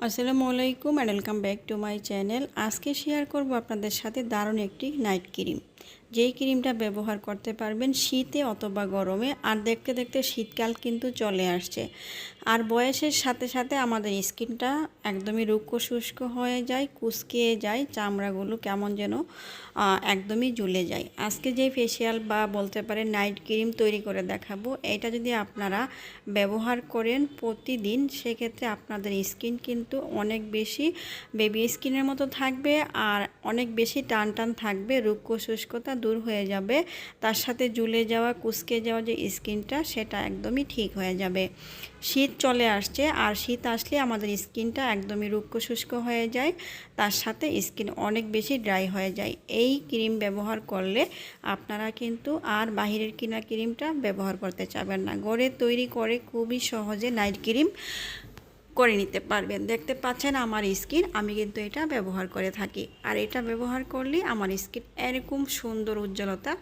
আসসালামু আলাইকুম and welcome back to my channel আজকে শেয়ার করব আপনাদের সাথে দারুণ একটি নাইট ক্রিম যেই ক্রিমটা ব্যবহার করতে পারবেন শীতে অথবা গরমে, আর দেখতে দেখতে শীতকাল কিন্তু চলে আসছে। আর বয়সের সাথে সাথে আমাদের স্কিনটা একদমই রুক্ষ শুষ্ক হয়ে যায় কুচকিয়ে যায়, চামড়াগুলো কেমন যেন একদমই ঝুলে যায়। আজকে যে ফেসিয়াল বা বলতে পারে নাইট ক্রিম তৈরি করে দেখাবো, এটা যদি আপনারা ব্যবহার করেন প্রতিদিন, সেক্ষেত্রে আপনাদের স্কিন কিন্তু অনেক বেশি বেবি স্কিনের মতো থাকবে, আর অনেক বেশি টান টান থাকবে রুক্ষ শুষ্কতা দূর হয়ে যাবে। তার সাথে ঝুলে যাওয়া, কুচকে যাওয়া যে স্কিনটা, সেটা একদমই ঠিক হয়ে যাবে। শীত চলে আসছে, আর শীত আসলে আমাদের স্কিনটা একদমই রুক্ষ শুষ্ক হয়ে যায়। তার সাথে স্কিন অনেক বেশি ড্রাই হয়ে যায়। এই ক্রিম ব্যবহার করলে আপনারা কিন্তু আর বাহিরের কিনা ক্রিমটা ব্যবহার করতে চাবেন না। গড়ে তৈরি করে খুবই সহজে নাইট ক্রিম। করে নিতে পারবেন। দেখতে পাচ্ছেন আমার স্কিন, আমি কিন্তু এটা ব্যবহার করে থাকি। আর এটা ব্যবহার করলে আমার স্কিন এরকম সুন্দর উজ্জ্বলতা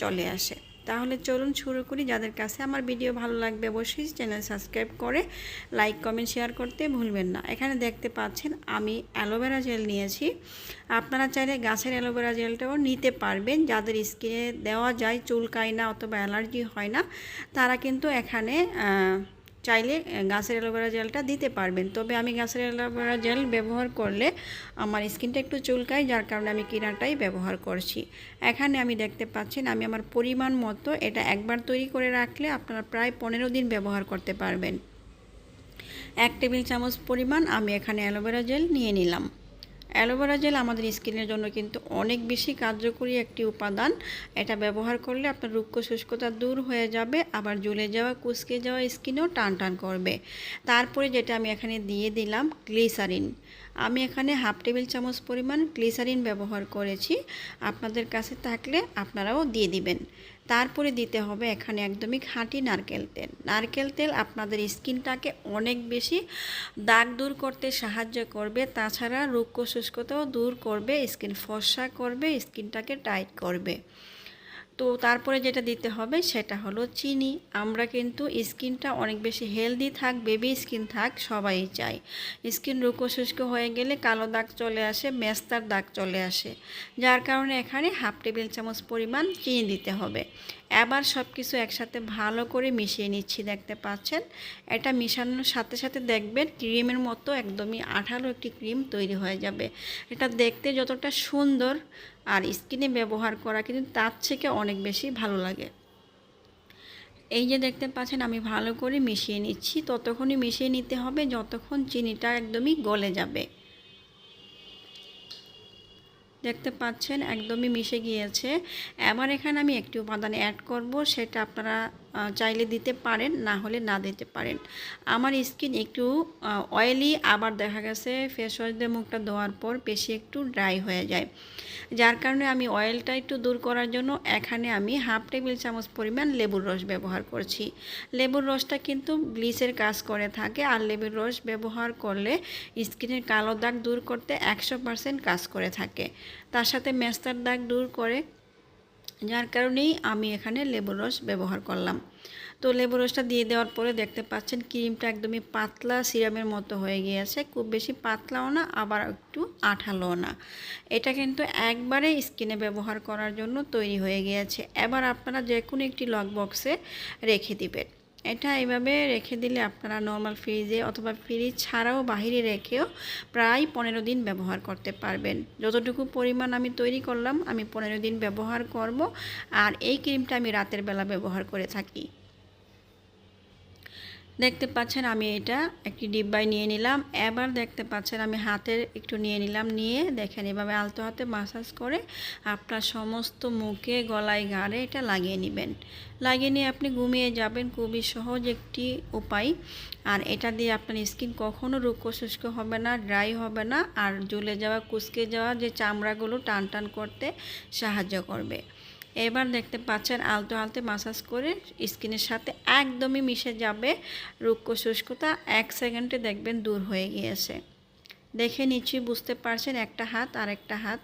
চলে আসে। তাহলে চলুন শুরু করি। যাদের কাছে আমার ভিডিও ভালো লাগবে অবশ্যই চ্যানেল সাবস্ক্রাইব করে লাইক, কমেন্ট, শেয়ার করতে ভুলবেন না। এখানে দেখতে পাচ্ছেন আমি অ্যালোভেরা জেল নিয়েছি। আপনারা চাইলে গাছের অ্যালোভেরা জেলটাও নিতে পারবেন। যাদের স্কিনে দেওয়া যায় চুলকায় না অথবা অ্যালার্জি হয় না, তারা কিন্তু এখানে চাইলে গাছের অ্যালোভেরা জেলটা দিতে পারবেন। তবে আমি গাছের অ্যালোভেরা জেল ব্যবহার করলে আমার স্কিনটা একটু চুলকায়, যার কারণে আমি কিনাটাই ব্যবহার করছি। এখানে আমি দেখতে পাচ্ছেন, আমি আমার পরিমাণ মতো এটা একবার তৈরি করে রাখলে আপনারা প্রায় পনেরো দিন ব্যবহার করতে পারবেন। এক টেবিল চামচ পরিমাণ আমি এখানে অ্যালোভেরা জেল নিয়ে নিলাম। অ্যালোভেরা জেল আমাদের স্কিনের জন্য কিন্তু অনেক বেশি কার্যকরী একটি উপাদান। এটা ব্যবহার করলে আপনার রুক্ষ শুষ্কতা দূর হয়ে যাবে, আবার জ্বলে যাওয়া, কুচকে যাওয়া স্কিনও টান টান করবে। তারপরে যেটা আমি এখানে দিয়ে দিলাম, গ্লিসারিন। আমি এখানে হাফ টেবিল চামচ পরিমাণ গ্লিসারিন ব্যবহার করেছি। আপনাদের কাছে থাকলে আপনারাও দিয়ে দিবেন। তারপরে দিতে হবে এখানে একদমই খাঁটি নারকেল তেল। নারকেল তেল আপনাদের স্কিনটাকে অনেক বেশি দাগ দূর করতে সাহায্য করবে, তাছাড়া রুক্ষ শুষ্কতাও দূর করবে, স্কিন ফর্সা করবে, স্কিনটাকে টাইট করবে। তো তারপরে যেটা দিতে হবে সেটা হলো চিনি। আমরা কিন্তু স্কিনটা অনেক বেশি হেলদি থাক, বেবি স্কিন থাক, সবাই চাই। স্কিন রুকো শুষ্ক হয়ে গেলে কালো দাগ চলে আসে, মেস্তার দাগ চলে আসে। যার কারণে এখানে হাফ টেবিল চামচ পরিমাণ চিনি দিতে হবে। এবার সব কিছু একসাথে ভালো করে মিশিয়ে নিচ্ছি, দেখতে পাচ্ছেন? এটা মিশানোর সাথে সাথে দেখবেন ক্রিমের মতো একদমই আঠালো একটি ক্রিম তৈরি হয়ে যাবে। এটা দেখতে যতটা সুন্দর আর স্কিনে ব্যবহার করা কিন্তু তার থেকে অনেক বেশি ভালো লাগে। এই যে দেখতে পাচ্ছেন, আমি ভালো করে মিশিয়ে নিচ্ছি। ততক্ষণই মিশিয়ে নিতে হবে, যতক্ষণ চিনিটা একদমই গলে যাবে। দেখতে পাচ্ছেন, একদমই মিশে গিয়েছে। এবার এখানে আমি একটি উপাদান অ্যাড করব, সেটা আপনারা চাইলে দিতে পারেন, না হলে না দিতে পারেন। আমার স্কিন একটু অয়েলি আবার দেখা গেছে ফেস ওয়াশ দিয়ে মুখটা ধোয়ার পর বেশি একটু ড্রাই হয়ে যায়। যার কারণে আমি অয়েলটা একটু দূর করার জন্য এখানে আমি হাফ টেবিল চামচ পরিমাণ লেবুর রস ব্যবহার করছি। লেবুর রসটা কিন্তু ব্লিচের কাজ করে থাকে, আর লেবুর রস ব্যবহার করলে স্কিনের কালো দাগ দূর করতে একশো পারসেন্ট কাজ করে থাকে। তার সাথে মেস্তার দাগ দূর করে যার কারণেই আমি এখানে লেবুর রস ব্যবহার করলাম। তো লেবু রসটা দিয়ে দেওয়ার পরে দেখতে পাচ্ছেন ক্রিমটা একদমই পাতলা সিরামের মতো হয়ে গিয়েছে। খুব বেশি পাতলাও না, আবার একটু আঠালোও না। এটা কিন্তু একবারে স্কিনে ব্যবহার করার জন্য তৈরি হয়ে গিয়েছে। এবার আপনারা যে কোনো একটি লক বক্সে রেখে দিবেন। এটা এইভাবে রেখে দিলে আপনারা নর্মাল ফ্রিজে অথবা ফ্রিজ ছাড়াও বাহিরে রেখেও প্রায় পনেরো দিন ব্যবহার করতে পারবেন। যতটুকু পরিমাণ আমি তৈরি করলাম, আমি পনেরো দিন ব্যবহার করব। আর এই ক্রিমটা আমি রাতের বেলা ব্যবহার করে থাকি। দেখতে পাচ্ছেন আমি এটা একটি ডিব্বায় নিয়ে নিলাম। এবার দেখতে পাচ্ছেন আমি হাতের একটু নিয়ে নিলাম। নিয়ে দেখেন এভাবে আলতো হাতে মাসাজ করে আপনার সমস্ত মুখে, গলায় গাড়ে এটা লাগিয়ে নেবেন। লাগিয়ে নিয়ে আপনি ঘুমিয়ে যাবেন। খুবই সহজ একটি উপায়। আর এটা দিয়ে আপনার স্কিন কখনও রুক্ষ শুষ্ক হবে না ড্রাই হবে না। আর জ্বলে যাওয়া, কুচকে যাওয়া যে চামড়াগুলো টান টান করতে সাহায্য করবে। এবার দেখতে পাচ্ছেন আলতো আলতে মাসাজ করে স্কিনের সাথে একদমই মিশে যাবে রুক্ষ শুষ্কতা। এক সেকেন্ডে দেখবেন দূর হয়ে গিয়েছে। দেখে নিচ্ছি বুঝতে পারছেন, একটা হাত আর একটা হাত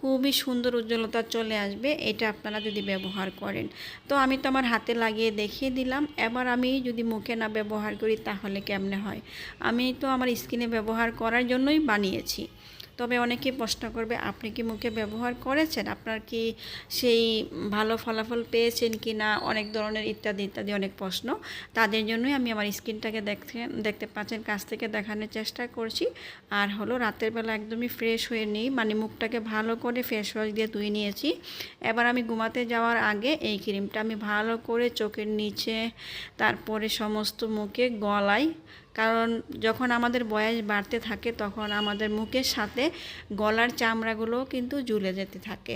খুবই সুন্দর উজ্জ্বলতা চলে আসবে, এটা আপনারা যদি ব্যবহার করেন। তো আমি তো আমার হাতে লাগিয়ে দেখিয়ে দিলাম, এবার আমি যদি মুখে না ব্যবহার করি তাহলে কেমনে হয়? আমি তো আমার স্কিনে ব্যবহার করার জন্যই বানিয়েছি। তবে অনেকে প্রশ্ন করবে, আপনি কি মুখে ব্যবহার করেছেন? আপনার কি সেই ভালো ফলাফল পেয়েছেন কি না? অনেক ধরনের ইত্যাদি ইত্যাদি অনেক প্রশ্ন। তাদের জন্যই আমি আমার স্কিনটাকে দেখতে দেখতে পাচ্ছেন, কাছ থেকে দেখানোর চেষ্টা করছি। আর হলো রাতের বেলা একদমই ফ্রেশ হয়ে নিই মানে মুখটাকে ভালো করে ফেস ওয়াশ দিয়ে ধুয়ে নিয়েছি। এবার আমি ঘুমাতে যাওয়ার আগে এই ক্রিমটা আমি ভালো করে চোখের নিচে, তারপরে সমস্ত মুখে গলায় কারণ যখন আমাদের বয়স বাড়তে থাকে, তখন আমাদের মুখের সাথে গলার চামড়াগুলোও কিন্তু জুলে যেতে থাকে।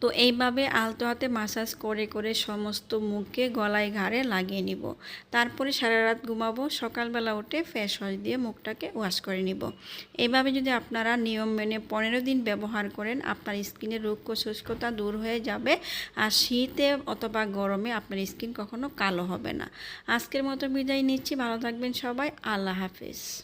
তো এইভাবে আলতো হাতে মাসাজ করে করে সমস্ত মুখে গলায় ঘাড়ে লাগিয়ে নিব। তারপরে সারা রাত ঘুমাবো, সকালবেলা উঠে ফেস ওয়াশ দিয়ে মুখটাকে ওয়াশ করে নিব। এইভাবে যদি আপনারা নিয়ম মেনে পনেরো দিন ব্যবহার করেন, আপনার স্কিনের রুক্ষ শুষ্কতা দূর হয়ে যাবে আর শীতে অথবা গরমে আপনার স্কিন কখনো কালো হবে না। আজকের মতো বিদায় নিচ্ছি, ভালো থাকবেন সবাই, আল্লাহ হাফিজ।